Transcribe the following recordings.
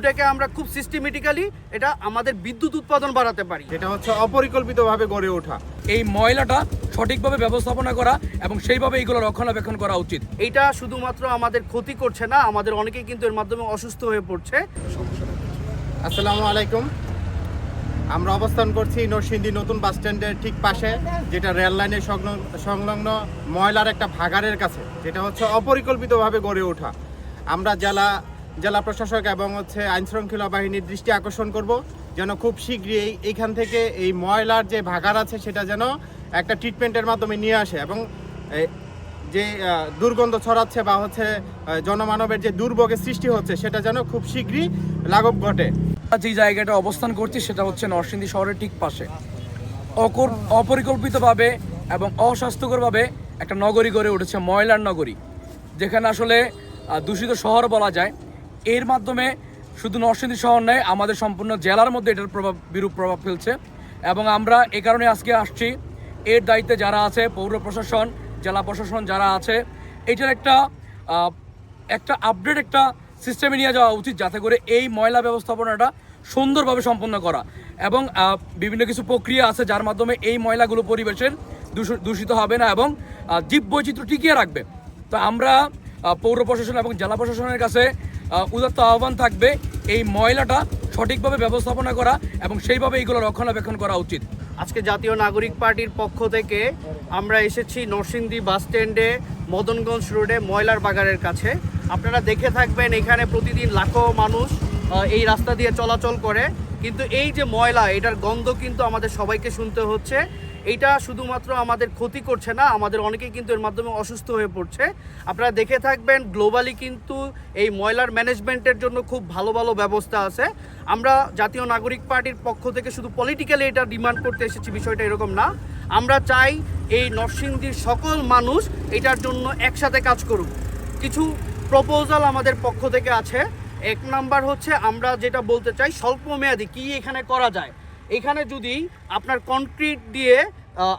এটাকে আমরা খুব সিস্টেমেটিক্যালি এটা আমাদের বিদ্যুৎ উৎপাদন বাড়াতে পারি। এটা হচ্ছে অপরিকল্পিতভাবে গড়ে ওঠা। এই ময়লাটা সঠিকভাবে ব্যবস্থাপনা করা এবং সেইভাবে এইগুলো রক্ষণাবেক্ষণ করা উচিত। এটা শুধুমাত্র আমাদের ক্ষতি করছে না আমাদের অনেকেই কিন্তু এর মাধ্যমে অসুস্থ হয়ে পড়ছে। আসসালামু আলাইকুম। আমরা অবস্থান করছি নরসিংদী নতুন বাস স্ট্যান্ডের ঠিক পাশে যেটা রেল লাইনের সংলগ্ন- সংলগ্ন ময়লার একটা ভাগাড়ের কাছে যেটা হচ্ছে অপরিকল্পিতভাবে গড়ে ওঠা। আমরা জেলা জেলা প্রশাসক এবং হচ্ছে আইন শৃঙ্খলা বাহিনীর দৃষ্টি আকর্ষণ করব। যেন খুব শীঘ্রই এইখান থেকে এই ময়লার যে ভাগার আছে, সেটা যেন একটা ট্রিটমেন্টের মাধ্যমে নিয়ে আসে এবং যে দুর্গন্ধ ছড়াচ্ছে বা হচ্ছে জনমানবের যে দুর্ভোগের সৃষ্টি হচ্ছে, সেটা যেন খুব শীঘ্রই লাঘব ঘটে। যে জায়গাটা অবস্থান করছি, সেটা হচ্ছে নরসিংদী শহরের ঠিক পাশে। অপরিকল্পিতভাবে এবং অস্বাস্থ্যকরভাবে একটা নগরী গড়ে উঠেছে ময়লার নগরী। যেখানে আসলে দূষিত শহর বলা যায়। এর মাধ্যমে শুধু নরসিংদী শহর নয়, আমাদের সম্পূর্ণ জেলার মধ্যে এটার প্রভাব, বিরূপ প্রভাব ফেলছে। এবং আমরা এ কারণে আজকে আসছি। এর দায়িত্বে যারা আছে, পৌর প্রশাসন, জেলা প্রশাসন যারা আছে, এটার একটা একটা আপডেট একটা সিস্টেমে নিয়ে যাওয়া উচিত যাতে করে এই ময়লা ব্যবস্থাপনাটা সুন্দরভাবে সম্পন্ন করা। এবং বিভিন্ন কিছু প্রক্রিয়া আছে যার মাধ্যমে এই ময়লাগুলো পরিবেশের দূষ- দূষিত হবে না এবং জীব বৈচিত্র্য টিকিয়ে রাখবে। তো আমরা পৌর প্রশাসন এবং জেলা প্রশাসনের কাছে উদাত্ত আহ্বান থাকবে, এই ময়লাটা সঠিকভাবে ব্যবস্থাপনা করা এবং সেইভাবে এইগুলো রক্ষণাবেক্ষণ করা উচিত। আজকে জাতীয় নাগরিক পার্টির পক্ষ থেকে আমরা এসেছি নরসিংদী বাস স্ট্যান্ডে, মদনগঞ্জ রোডে, ময়লার বাগানের কাছে। আপনারা দেখে থাকবেন, এখানে প্রতিদিন লাখো মানুষ এই রাস্তা দিয়ে চলাচল করে। কিন্তু এই যে ময়লা, এটার গন্ধ কিন্তু আমাদের সবাইকে শুনতে হচ্ছে। এইটা শুধুমাত্র আমাদের ক্ষতি করছে না, আমাদের অনেকেই কিন্তু এর মাধ্যমে অসুস্থ হয়ে পড়ছে। আপনারা দেখে থাকবেন গ্লোবালি কিন্তু এই ময়লার ম্যানেজমেন্টের জন্য খুব ভালো ভালো ব্যবস্থা আছে। আমরা জাতীয় নাগরিক পার্টির পক্ষ থেকে শুধু পলিটিক্যালি এটা ডিমান্ড করতে এসেছি, বিষয়টা এরকম না। আমরা চাই এই নরসিংদীর সকল মানুষ এটার জন্য একসাথে কাজ করুক। কিছু প্রপোজাল আমাদের পক্ষ থেকে আছে। এক নাম্বার হচ্ছে আমরা যেটা বলতে চাই স্বল্প মেয়াদি কি এখানে করা যায়? এখানে যদি আপনার কনক্রিট দিয়ে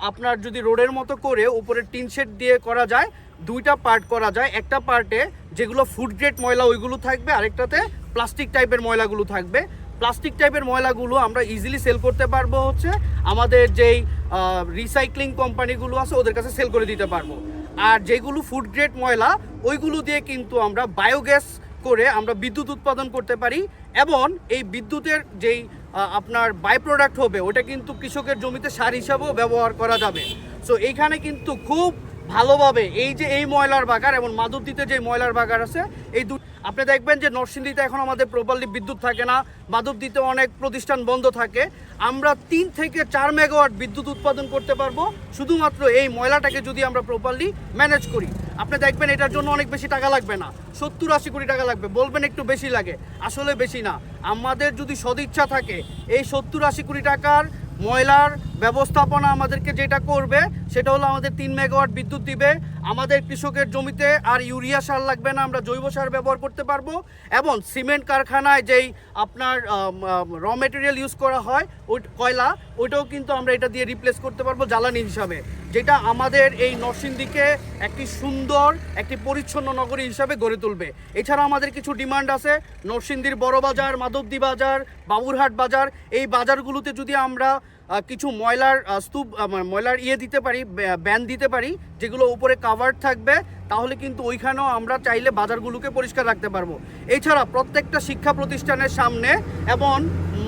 আপনার যদি রোডের মতো করে উপরে টিন শেড দিয়ে করা যায়, দুইটা পার্ট করা যায়। একটা পার্টে যেগুলো ফুড গ্রেড ময়লা, ওইগুলো থাকবে, আরেকটাতে প্লাস্টিক টাইপের ময়লাগুলো থাকবে। প্লাস্টিক টাইপের ময়লাগুলো আমরা ইজিলি সেল করতে পারব হচ্ছে, আমাদের যেই রিসাইক্লিং কোম্পানিগুলো আছে, ওদের কাছে সেল করে দিতে পারব। আর যেগুলো ফুড গ্রেড ময়লা, ওইগুলো দিয়ে কিন্তু আমরা বায়োগ্যাস করে আমরা বিদ্যুৎ উৎপাদন করতে পারি এবং এই বিদ্যুতের যেই আপনার বাই প্রোডাক্ট হবে, ওটা কিন্তু কৃষকের জমিতে সার হিসাবেও ব্যবহার করা যাবে। সো এইখানে কিন্তু খুব ভালোভাবে এই যে এই ময়লার বাগার এবং মাধবদীতে যে ময়লার বাগার আছে, এই দু আপনি দেখবেন যে নরসিংদীতে এখন আমাদের প্রপারলি বিদ্যুৎ থাকে না, মাধবদীতে অনেক প্রতিষ্ঠান বন্ধ থাকে। আমরা তিন থেকে চার মেগাওয়াট বিদ্যুৎ উৎপাদন করতে পারব, শুধুমাত্র এই ময়লাটাকে যদি আমরা প্রপারলি ম্যানেজ করি। আপনি দেখবেন এটার জন্য অনেক বেশি টাকা লাগবে না, সত্তর আশি কোটি টাকা লাগবে, বলবেন একটু বেশি লাগে, আসলে বেশি না। আমাদের যদি সদিচ্ছা থাকে, এই সত্তর আশি কোটি টাকার ময়লার ব্যবস্থাপনা আমাদেরকে যেটা করবে, সেটা হলো আমাদের তিন মেগাওয়াট বিদ্যুৎ দিবে। আমাদের কৃষকের জমিতে আর ইউরিয়া সার লাগবে না, আমরা জৈব সার ব্যবহার করতে পারব। এবং সিমেন্ট কারখানায় যেই আপনার র মেটেরিয়াল ইউজ করা হয়, ওই কয়লা, ওইটাও কিন্তু আমরা এটা দিয়ে রিপ্লেস করতে পারব জ্বালানি হিসাবে। যেটা আমাদের এই নরসিংদীকে একটি সুন্দর, একটি পরিচ্ছন্ন নগরী হিসাবে গড়ে তুলবে। এছাড়া আমাদের কিছু ডিমান্ড আছে। নরসিংদীর বড় বাজার, মাধবদী বাজার, বাবুরহাট বাজার। এই বাজারগুলোতে যদি আমরা কিছু ময়লার স্তূপ ময়লার ইয়ে দিতে পারি ব্যান দিতে পারি, যেগুলো উপরে কাভার্ড থাকবে, তাহলে কিন্তু ওইখানেও আমরা চাইলে বাজারগুলোকে পরিষ্কার রাখতে পারব। এছাড়া প্রত্যেকটা শিক্ষা প্রতিষ্ঠানের সামনে এবং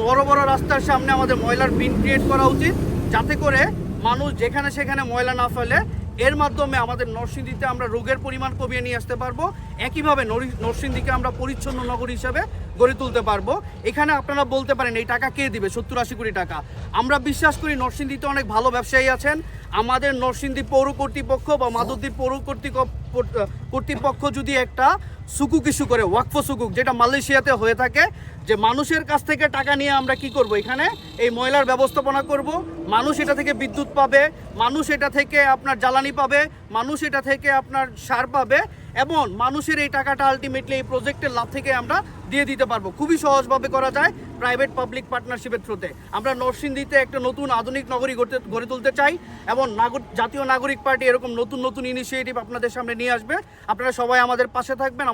বড় বড় রাস্তার সামনে আমাদের ময়লার বিন ক্রিয়েট করা উচিত, যাতে করে মানুষ যেখানে সেখানে ময়লা না ফেলে, এর মাধ্যমে আমাদের নরসিংদীতে আমরা রোগের পরিমাণ কমিয়ে নিয়ে আসতে পারব। একইভাবে নরি- নরসিংদীকে আমরা পরিচ্ছন্ন নগর হিসাবে গড়ে তুলতে পারব। এখানে আপনারা বলতে পারেন, এই টাকা কে দিবে? সত্তর আশি কোটি টাকা। আমরা বিশ্বাস করি নরসিংদীতে অনেক ভালো ব্যবসায়ী আছেন। আমাদের নরসিংদী পৌর কর্তৃপক্ষ বা মাধবদ্বীপ পৌর কর্তৃক- কর্তৃপক্ষ যদি একটা সুকুক ইস্যু করে, ওয়াকফ সুকুক, যেটা মালয়েশিয়াতে হয়ে থাকে, যে মানুষের কাছ থেকে টাকা নিয়ে আমরা কি করব? এখানে এই ময়লার ব্যবস্থাপনা করব। মানুষ এটা থেকে বিদ্যুৎ পাবে, মানুষ এটা থেকে আপনার জ্বালানি পাবে, মানুষ এটা থেকে আপনার সার পাবে। এবং মানুষের এই টাকাটা আলটিমেটলি এই প্রজেক্টের লাভ থেকে আমরা দিয়ে দিতে পারব। খুবই সহজভাবে করা যায় প্রাইভেট পাবলিক পার্টনারশিপের থ্রুতে আমরা নরসিংদীতে একটা নতুন আধুনিক নগরী গড়তে, গড়ে তুলতে চাই এবং নাগর- জাতীয় নাগরিক পার্টি এরকম নতুন নতুন ইনিশিয়েটিভ আপনাদের সামনে নিয়ে আসবে। আপনারা সবাই আমাদের পাশে থাকবেন।